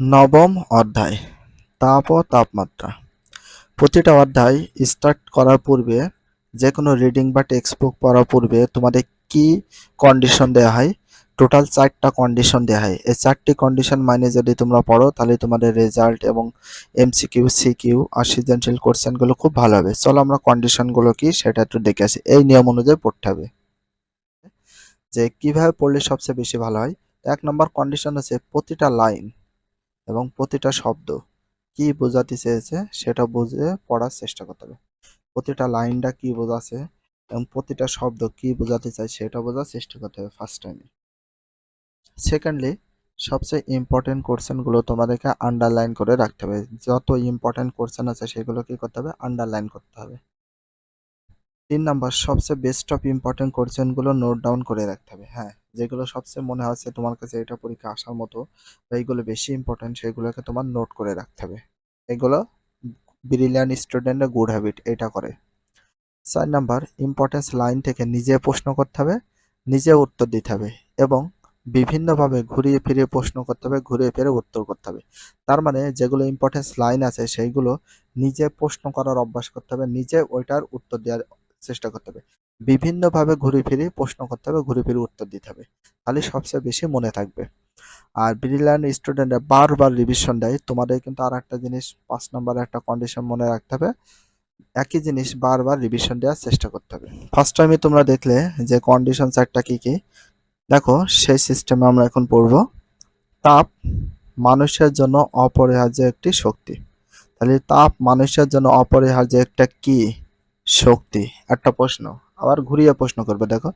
নবম অধ্যায়, তাপ ও তাপমাত্রা। প্রতিটা অধ্যায় স্টার্ট করার পূর্বে যে কোনো রিডিং বা টেক্সট বুক পড়ার পূর্বে তোমাদের কি কন্ডিশন দেওয়া হয়? টোটাল চারটা কন্ডিশন দেওয়া হয়। এই চারটি কন্ডিশন মানে যদি তোমরা পড়ো, তাহলে তোমাদের রেজাল্ট এবং এমসিকিউ সিকিউ আর সৃজনশীল কোশ্চেনগুলো খুব ভালো হবে। চলো আমরা কন্ডিশনগুলো কি, সেটা একটু দেখে আসি। এই নিয়ম অনুযায়ী পড়তে হবে। যে কীভাবে পড়লে সবচেয়ে বেশি ভালো হয়? এক নম্বর কন্ডিশন হচ্ছে প্রতিটা লাইন এবং প্রতিটা শব্দ কি বোঝাতে চেয়েছে সেটা বুঝে পড়ার চেষ্টা করতে হবে। প্রতিটা লাইনটা কি বোঝাচ্ছে এবং প্রতিটা শব্দ কি বোঝাতে চাই সেটা বোঝার চেষ্টা করতে হবে ফার্স্ট টাইমে সেকেন্ডলি সবচেয়ে ইম্পর্টেন্ট কোশ্চেনগুলো তোমাদেরকে আন্ডারলাইন করে রাখতে হবে। যত ইম্পর্টেন্ট কোশ্চেন আছে সেগুলো কি করতে হবে? আন্ডারলাইন করতে হবে। তিন নাম্বার সবচেয়ে বেস্ট অফ ইম্পর্টেন্ট কোশ্চেনগুলো নোট ডাউন করে রাখতে হবে। হ্যাঁ যেগুলো সবচেয়ে মনে হচ্ছে তোমার কাছে এটা পরীক্ষা আসার মতো বা এইগুলো বেশি ইম্পর্টেন্ট সেগুলোকে তোমার নোট করে রাখতে হবে। এগুলো ব্রিলিয়ান স্টুডেন্টের গুড হ্যাবিট এটা করে। চার নাম্বার ইম্পর্টেন্স লাইন থেকে নিজে প্রশ্ন করতে হবে, নিজে উত্তর দিতে হবে এবং বিভিন্নভাবে ঘুরিয়ে ফিরিয়ে প্রশ্ন করতে হবে, ঘুরিয়ে ফিরে উত্তর করতে হবে। তার মানে যেগুলো ইম্পর্টেন্স লাইন আছে, সেইগুলো নিজে প্রশ্ন করার অভ্যাস করতে হবে, নিজে ওইটার উত্তর দেওয়ার চেষ্টা করতে হবে। বিভিন্নভাবে ঘুরে ফিরে প্রশ্ন করতে হবে, ঘুরে ফিরে উত্তর দিতে হবে। তাহলে সবচেয়ে বেশি মনে থাকবে। আর ব্রিলিয়ান স্টুডেন্টরা বারবার রিভিশন দেয়। তোমাদের কিন্তু আর একটা জিনিস, পাঁচ নম্বর একটা কন্ডিশন মনে রাখতে হবে। একই জিনিস বারবার রিভিশন দেওয়ার চেষ্টা করতে হবে। ফার্স্ট টাইমে তোমরা দেখলে যে কন্ডিশন চারটা কি কি? দেখো, সেই সিস্টেমে আমরা এখন পড়ব। তাপ মানুষের জন্য অপরিহার্য একটি শক্তি। তাহলে তাপ মানুষের জন্য অপরিহার্য একটা কি? শক্তি। একটা প্রশ্ন, আবার ঘুরিয়ে প্রশ্ন করবে, দেখো।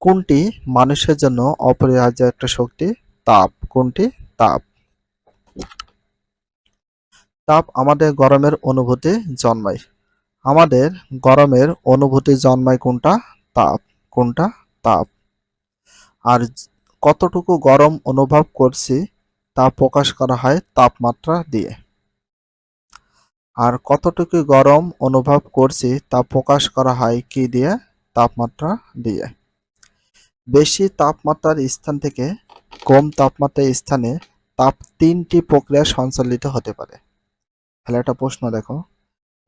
কোনটি মানুষের জন্য অপরিহার্য একটা শক্তি? তাপ। কোনটি? তাপ। তাপ আমাদের গরমের অনুভূতি জন্মায়। আমাদের গরমের অনুভূতি জন্মায় কোনটা? তাপ। কোনটা? তাপ। আর কতটুকু গরম অনুভব করছি তা প্রকাশ করা হয় তাপমাত্রা দিয়ে। আর কতটুকু গরম অনুভব করছি তা প্রকাশ করা হয় কি দিয়ে? তাপমাত্রা দিয়ে। বেশি তাপমাত্রার স্থান থেকে কম তাপমাত্রার স্থানে তাপ তিনটি প্রক্রিয়া সঞ্চালিত হতে পারে। তাহলে একটা প্রশ্ন দেখো।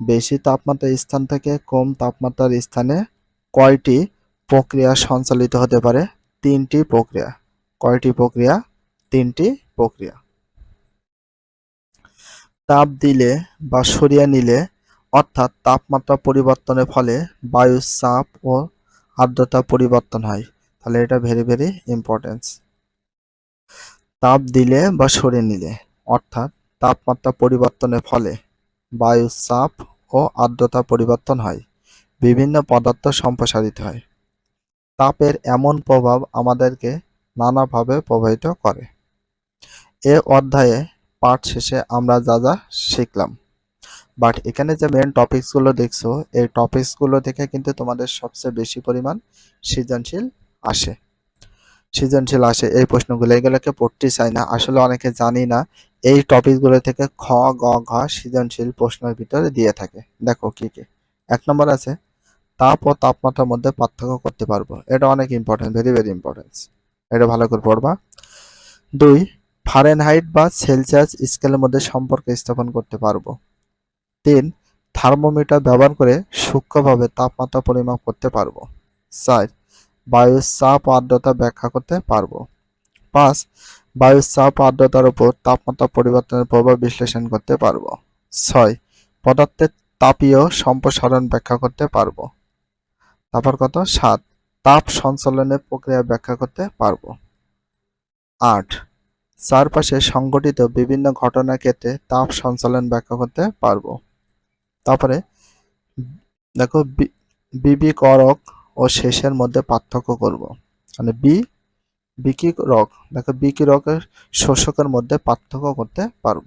বেশি তাপমাত্রার স্থান থেকে কম তাপমাত্রার স্থানে কয়টি প্রক্রিয়া সঞ্চালিত হতে পারে? তিনটি প্রক্রিয়া। কয়টি প্রক্রিয়া? তিনটি প্রক্রিয়া। তাপ দিলে বা সরিয়ে নিলে, অর্থাৎ তাপমাত্রা পরিবর্তনের ফলে বায়ুর চাপ ও আর্দ্রতা পরিবর্তন হয়। তাহলে এটা ভেরি ভেরি ইম্পর্টেন্স তাপ দিলে বা সরিয়ে নিলে, অর্থাৎ তাপমাত্রা পরিবর্তনের ফলে বায়ুর চাপ ও আর্দ্রতা পরিবর্তন হয়। বিভিন্ন পদার্থ সম্প্রসারিত হয়। তাপের এমন প্রভাব আমাদেরকে নানাভাবে প্রভাবিত করে। এ অধ্যায়ে পাঠ শেষে আমরা যা যা শিখলাম। বাট এখানে যে মেন টপিকসগুলো দেখছ, এই টপিকসগুলো থেকে কিন্তু তোমাদের সবচেয়ে বেশি পরিমাণ সৃজনশীল আসে। সৃজনশীল আসে এই প্রশ্নগুলো, এগুলোকে পড়তে চাই না। আসলে অনেকে জানি না, এই টপিকগুলো থেকে খ, গ, ঘ সৃজনশীল প্রশ্নের ভিতরে দিয়ে থাকে। দেখো কি কি। এক নম্বর আছে, তাপ ও তাপমাত্রার মধ্যে পার্থক্য করতে পারব। এটা অনেক ইম্পর্টেন্ট ভেরি ভেরি ইম্পর্টেন্স এটা ভালো করে পড়বা। দুই ফারেনহাইট বা সেলসিয়াস স্কেলের মধ্যে সম্পর্ক স্থাপন করতে পারব। তিন থার্মোমিটার ব্যবহার করে সূক্ষ্মভাবে তাপমাত্রা পরিমাপ করতে পারব। চার বায়ুর চাপ আর্দ্রতা ব্যাখ্যা করতে পারব। পাঁচ বায়ুর চাপ আর্দ্রতার উপর তাপমাত্রা পরিবর্তনের প্রভাব বিশ্লেষণ করতে পারব। ছয় পদার্থের তাপীয় সম্প্রসারণ ব্যাখ্যা করতে পারব। তারপর কত? সাত, তাপ সঞ্চালনের প্রক্রিয়া ব্যাখ্যা করতে পারব। আট চারপাশে সংঘটিত বিভিন্ন ঘটনা ক্ষেত্রে তাপ সঞ্চালন ব্যাখ্যা করতে পারব। তারপরে, দেখো বিবিকরক ও শেষের মধ্যে পার্থক্য করব। মানে বি বিকিরক দেখো, বিকি রকের শোষকের মধ্যে পার্থক্য করতে পারব।